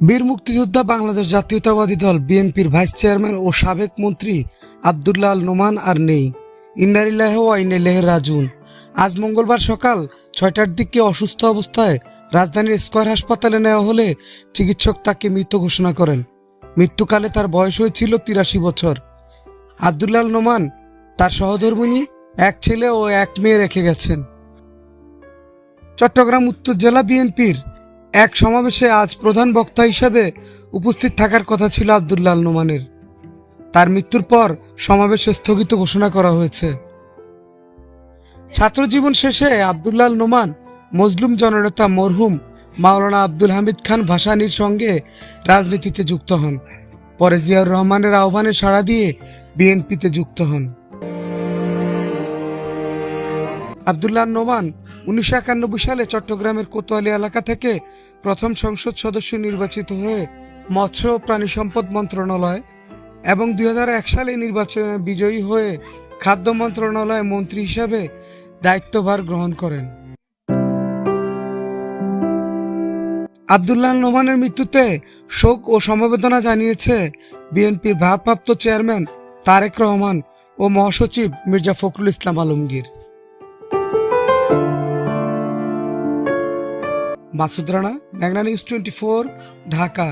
বীর মুক্তিযোদ্ধা বাংলাদেশ জাতীয়তাবাদী দল বিএনপির ভাইস চেয়ারম্যান ও সাবেক মন্ত্রী আবদুল্লাহ আল নোমান আর নেই। ইন্নারিল্লাহ ওয়াইনেলেহ রাজুন আজ মঙ্গলবার সকাল ছয়টার দিকে অসুস্থ অবস্থায় রাজধানীর স্কয়ার হাসপাতালে নেওয়া হলে চিকিৎসক তাকে মৃত ঘোষণা করেন। মৃত্যুকালে তার বয়স হয়েছিল তিরাশি বছর। আবদুল্লাহ আল নোমান তার সহধর্মিনী, এক ছেলে ও এক মেয়ে রেখে গেছেন। চট্টগ্রাম উত্তর জেলা বিএনপির এক সমাবেশে আজ প্রধান বক্তা হিসাবে উপস্থিত থাকার কথা ছিল আবদুল্লাহ আল নোমানের। তার মৃত্যুর পর সমাবেশ স্থগিত ঘোষণা করা হয়েছে। ছাত্র জীবন শেষে আবদুল্লাহ আল নোমান, মজলুম জননেতা মরহুম মাওলানা আব্দুল হামিদ খান ভাসানির সঙ্গে রাজনীতিতে যুক্ত হন। পরে জিয়াউর রহমানের আহ্বানে সাড়া দিয়ে বিএনপিতে যুক্ত হন। আবদুল্লাহ নোমান উনিশশো একানব্বই সালে চট্টগ্রামের কোতোয়ালি এলাকা থেকে প্রথম সংসদ সদস্য নির্বাচিত হয়ে মৎস্য ও প্রাণী সম্পদ মন্ত্রণালয় এবং দুই হাজার এক সালে নির্বাচনে বিজয়ী হয়ে খাদ্য মন্ত্রণালয়ে মন্ত্রী হিসেবে দায়িত্বভার গ্রহণ করেন। আবদুল্লাহ নোমানের মৃত্যুতে শোক ও সমবেদনা জানিয়েছে বিএনপির ভারপ্রাপ্ত চেয়ারম্যান তারেক রহমান ও মহাসচিব Mirza Fakhrul Islam Alamgir. Masud Rana Magna news twenty four Dhaka